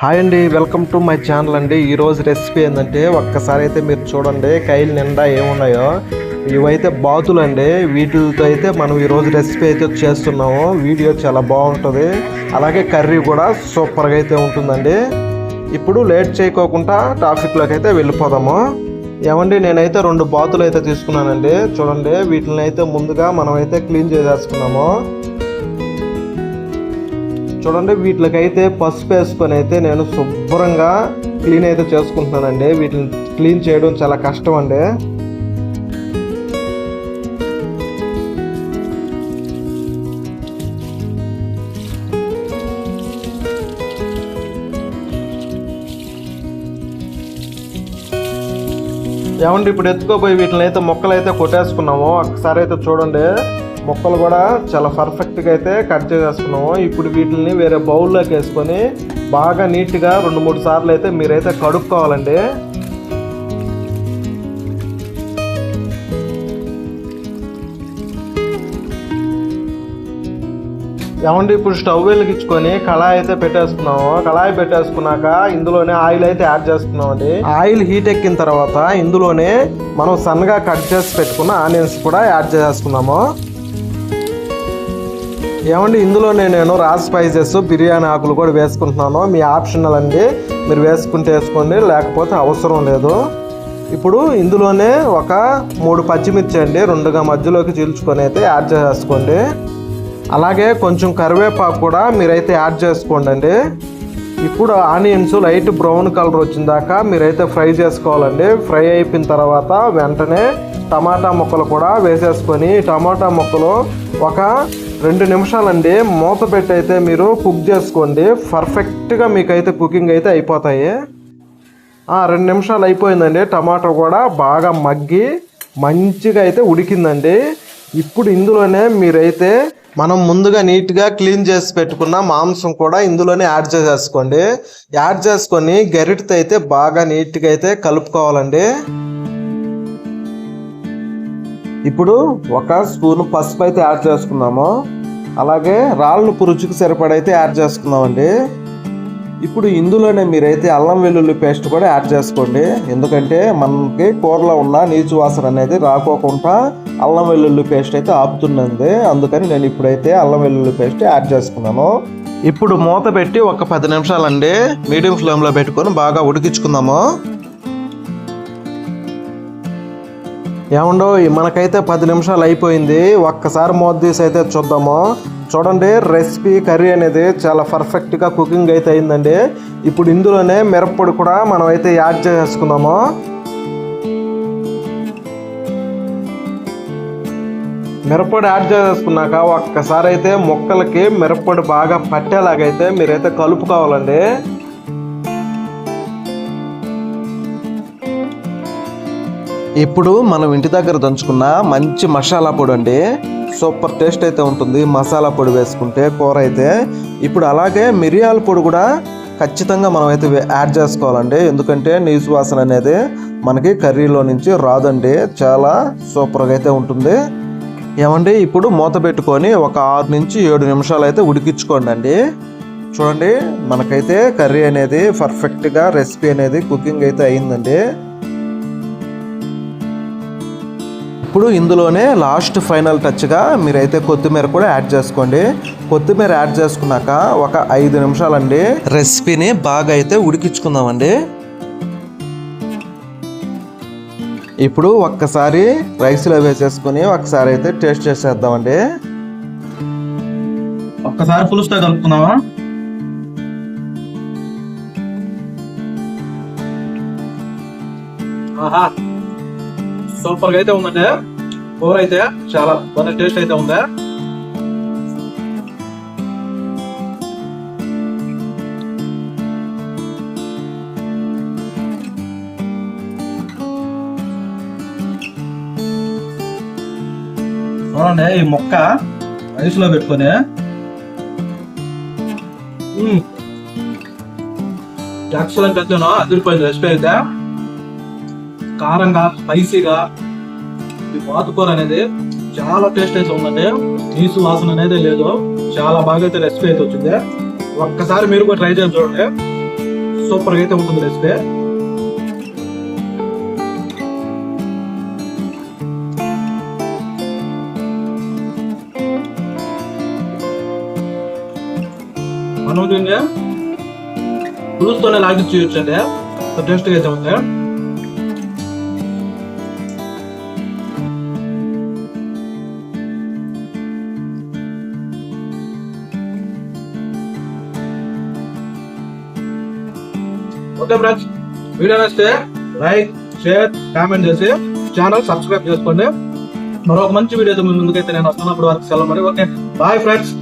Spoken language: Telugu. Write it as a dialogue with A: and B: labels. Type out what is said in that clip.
A: హాయ్ అండి వెల్కమ్ టు మై ఛానల్ అండి. ఈరోజు రెసిపీ ఏంటంటే ఒక్కసారి అయితే మీరు చూడండి కైలు నిండా ఏమున్నాయో. ఇవైతే బాతులు అండి. వీటితో అయితే మనం ఈరోజు రెసిపీ అయితే చేస్తున్నాము. వీడియో చాలా బాగుంటుంది. అలాగే కర్రీ కూడా సూపర్గా అయితే ఉంటుందండి. ఇప్పుడు లేట్ చేయకోకుండా ట్రాఫిక్లోకి అయితే వెళ్ళిపోదాము. ఏమండి నేనైతే రెండు బాతులు అయితే తీసుకున్నానండి. చూడండి వీటిని అయితే ముందుగా మనం అయితే క్లీన్ చేసేసుకున్నాము. చూడండి వీటికైతే పసుపు వేసుకొని అయితే నేను శుభ్రంగా క్లీన్ అయితే చేసుకుంటున్నానండి. వీటిని క్లీన్ చేయడం చాలా కష్టం అండి. ఏమండి ఇప్పుడు ఎత్తుకోపోయి వీటిని అయితే మొక్కలు అయితే కొట్టేసుకున్నాము. ఒకసారి అయితే చూడండి. మొక్కలు కూడా చాలా పర్ఫెక్ట్గా అయితే కట్ చేసేసుకున్నాము. ఇప్పుడు వీటిని వేరే బౌల్లోకి వేసుకొని బాగా నీట్గా రెండు మూడు సార్లు అయితే మీరైతే కడుక్కోవాలండి. ఏమంటే ఇప్పుడు స్టవ్ వెలిగించుకొని కళాయి అయితే పెట్టేసుకున్నాము. కళాయి పెట్టేసుకున్నాక ఇందులోనే ఆయిల్ అయితే యాడ్ చేసుకున్నామండి. ఆయిల్ హీట్ ఎక్కిన తర్వాత ఇందులోనే మనం సన్నగా కట్ చేసి పెట్టుకున్న ఆనియన్స్ కూడా యాడ్ చేసేసుకున్నాము. ఏమండి ఇందులోనే నేను రా స్పైసెస్ బిర్యానీ ఆకులు కూడా వేసుకుంటున్నాను. మీ ఆప్షనల్ అండి. మీరు వేసుకుంటే వేసుకోండి లేకపోతే అవసరం లేదు. ఇప్పుడు ఇందులోనే ఒక మూడు పచ్చిమిర్చి అండి. రెండుగా మధ్యలోకి చీల్చుకొని అయితే యాడ్ చేసేసుకోండి. అలాగే కొంచెం కరివేపాకు కూడా మీరైతే యాడ్ చేసుకోండి అండి ఇప్పుడు ఆనియన్స్ లైట్ బ్రౌన్ కలర్ వచ్చిన దాకా మీరైతే ఫ్రై చేసుకోవాలండి. ఫ్రై అయిపోయిన తర్వాత వెంటనే టమాటా ముక్కలు కూడా వేసేసుకొని టమాటా ముక్కలు ఒక రెండు నిమిషాలండి. మూత పెట్టి అయితే మీరు కుక్ చేసుకోండి. పర్ఫెక్ట్గా మీకైతే కుకింగ్ అయితే అయిపోతాయి. రెండు నిమిషాలు అయిపోయిందండి. టమాటో కూడా బాగా మగ్గి మంచిగా అయితే ఉడికిందండి. ఇప్పుడు ఇందులోనే మీరైతే మనం ముందుగా నీట్గా క్లీన్ చేసి పెట్టుకున్న మాంసం కూడా ఇందులోనే యాడ్ చేసేసుకోండి. యాడ్ చేసుకొని గరిటతో అయితే బాగా నీట్గా అయితే కలుపుకోవాలండి. ఇప్పుడు ఒక స్పూన్ పసుపు అయితే యాడ్ చేసుకున్నాము అలాగే రాళ్ళను పురుచుకు సరిపడైతే యాడ్ చేసుకుందామండి. ఇప్పుడు ఇందులోనే మీరైతే అల్లం వెల్లుల్లి పేస్ట్ కూడా యాడ్ చేసుకోండి. ఎందుకంటే మనకి కూరలో ఉన్న నీచు వాసన అనేది రాకోకుండా అల్లం వెల్లుల్లి పేస్ట్ అయితే ఆపుతున్నది. అందుకని నేను ఇప్పుడైతే అల్లం వెల్లుల్లి పేస్ట్ యాడ్ చేసుకున్నాను. ఇప్పుడు మూత పెట్టి ఒక పది నిమిషాలండి. మీడియం ఫ్లేమ్లో పెట్టుకొని బాగా ఉడికించుకుందాము. ఏమండో మనకైతే పది నిమిషాలు అయిపోయింది. ఒక్కసారి మోదీస్ అయితే చూద్దాము. చూడండి రెసిపీ కర్రీ అనేది చాలా పర్ఫెక్ట్గా కుకింగ్ అయితే అయిందండి. ఇప్పుడు ఇందులోనే మిరప్పొడి కూడా మనం అయితే యాడ్ చేసుకుందాము. మిరప్పొడి యాడ్ చేసుకున్నాక ఒక్కసారి అయితే ముక్కలకి మిరప్పొడి బాగా పట్టేలాగైతే మీరైతే కలుపుకోవాలండి. ఇప్పుడు మనం ఇంటి దగ్గర దంచుకున్న మంచి మసాలా పొడి అండి. సూపర్ టేస్ట్ అయితే ఉంటుంది. మసాలా పొడి వేసుకుంటే కూర అయితే. ఇప్పుడు అలాగే మిరియాల పొడి కూడా ఖచ్చితంగా మనం అయితే యాడ్ చేసుకోవాలండి. ఎందుకంటే నీసు వాసన అనేది మనకి కర్రీలో నుంచి రాదండి. చాలా సూపర్గా అయితే ఉంటుంది. ఏమండి ఇప్పుడు మూత పెట్టుకొని ఒక ఆరు నుంచి ఏడు నిమిషాలు అయితే ఉడికించుకోండి అండి. చూడండి మనకైతే కర్రీ అనేది పర్ఫెక్ట్గా రెసిపీ అనేది కుకింగ్ అయితే అయిందండి. ఇప్పుడు ఇందులోనే లాస్ట్ ఫైనల్ టచ్గా మీరైతే కొత్తిమీర కూడా యాడ్ చేసుకోండి. కొత్తిమీర యాడ్ చేసుకున్నాక ఒక ఐదు నిమిషాలండి. రెసిపీని బాగా అయితే ఉడికించుకుందామండి. ఇప్పుడు ఒక్కసారి రైస్లో వేసేసుకొని ఒకసారి అయితే టేస్ట్ చేసేద్దామండి.
B: ఒక్కసారి పులుసుతో కలుపుకుందామా? ఆహా. సూపర్గా అయితే ఉందండి. కూర అయితే చాలా బాగా టేస్ట్ అయితే ఉంది. చూడండి ఈ మొక్క రైస్లో పెట్టుకొని ఎక్సలెంట్ అయితేనో అదిరిపోయింది రెసిపీ అయితే. కారంగా స్పైసీగా. ఈ పాతుకూర అనేది చాలా టేస్ట్ అయితే ఉందండి. నీసు వాసన అనేది లేదు. చాలా బాగా అయితే రెసిపీ అయితే వచ్చింది. ఒక్కసారి మీరు కూడా ట్రై చేసి చూడండి. సూపర్గా అయితే ఉంటుంది రెసిపీ మనం దీన్ని పులుసుతోనే లాగి చేయొచ్చండి. టేస్ట్గా అయితే ఉంది. ఓకే ఫ్రెండ్స్ వీడియో నచ్చితే లైక్ షేర్ కామెంట్ చేసి ఛానల్ సబ్స్క్రైబ్ చేసుకోండి. మరొక మంచి వీడియోతో ముందుకైతే నేను వస్తున్నప్పుడు వరకు సెలవు మరి. Okay bye friends.